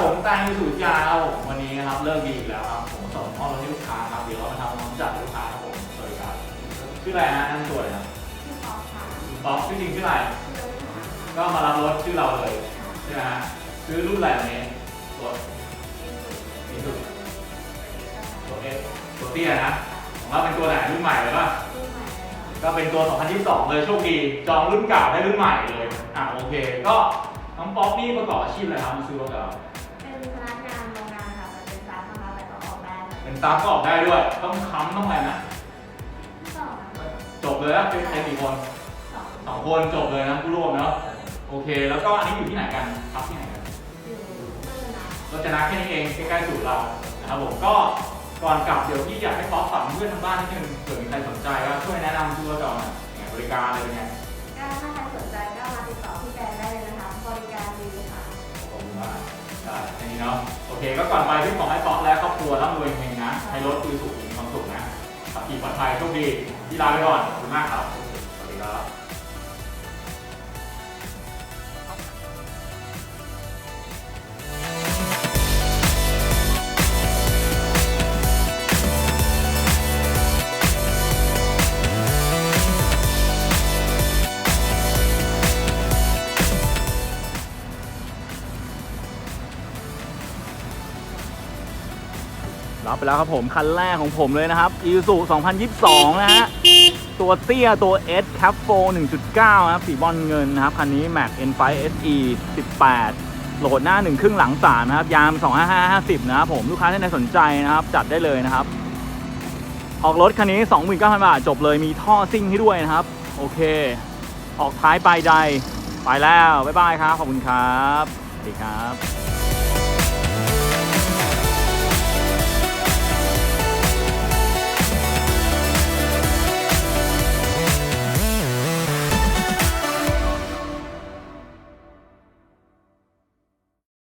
ผมแตงยูสูตรยาครับผมวันนี้นะครับเลิกดีอีกแล้วครับผมส่งข้อมูลให้ลูกค้าครับเดี๋ยวเรามาทำความรู้จักกับลูกค้าครับผมสวัสดีครับชื่ออะไรฮะนั่นตัวอะไรครับที่ป๊อปค่ะคุณป๊อปชื่อจริงชื่ออะไรที่รถค่ะก็มารับรถชื่อเราเลยใช่ไหมฮะซื้อรุ่นอะไรวันนี้รถที่สุดตัวเอสตัวเตี้ยนะผมว่าเป็นตัวไหนรุ่นใหม่เลยป่ะรุ่นใหม่เลยค่ะก็เป็นตัว 2022 เลยโชคดีจองรุ่นเก่าได้รุ่นใหม่เลยอะโอเคก็ น้องป๊อปนี่ประกอบอาชีพอะไรครับมาซื้อรถกับเราเป็นพนักงานโรงงานค่ะแต่เป็นร้านนะคะแต่ก็ออกได้ค่ะเป็นตาก็ออกได้ด้วย ต้องค้ำต้องอะไรนะสองนะคะจบเลยนะเป็นใครกี่คนสองสองคนจบเลยนะผู้ร่วมเนาะโอเค แล้วก็อันนี้อยู่ที่ไหนกันพักที่ไหนกันอยู่เมื่อนารจนาแค่นี้เองใกล้ๆสูตรเรานะครับผมก็ก่อนกลับเดี๋ยวพี่อยากให้ป๊อปฝากเพื่อนทางบ้านนิดนึงเผื่อมีใครสนใจก็ช่วยแนะนำตัวก่อนหน่อยบริการอะไรเป็นไงากได้แค่นี้เนาะโอเค ก็ก่อนไปพี่ของให้ป๊อปและครอบครัวร่ำรวยเฮงนะให้รถคือสุขมีความสุขนะขับขี่ปลอดภัยโชคดีที่ลาไปก่อนขอบคุณมากครับ รับไปแล้วครับผมคันแรกของผมเลยนะครับ Isuzu 2022 นะฮะ ตัวเตี้ยตัว S Cap 4 1.9 นะครับ สีบอลเงินนะครับ คันนี้ Mac N5 SE 18 โหลดหน้า 1 ครึ่งหลัง3นะครับ ยาม 25550 นะครับผม ลูกค้าที่ใดสนใจนะครับ จัดได้เลยนะครับ ออกรถคันนี้ 29,000 บาท จบเลยมีท่อซิ่งให้ด้วยนะครับ โอเค ออกท้ายปลายใด ไปแล้ว บ๊ายบายครับ ขอบคุณครับ สวัสดีครับ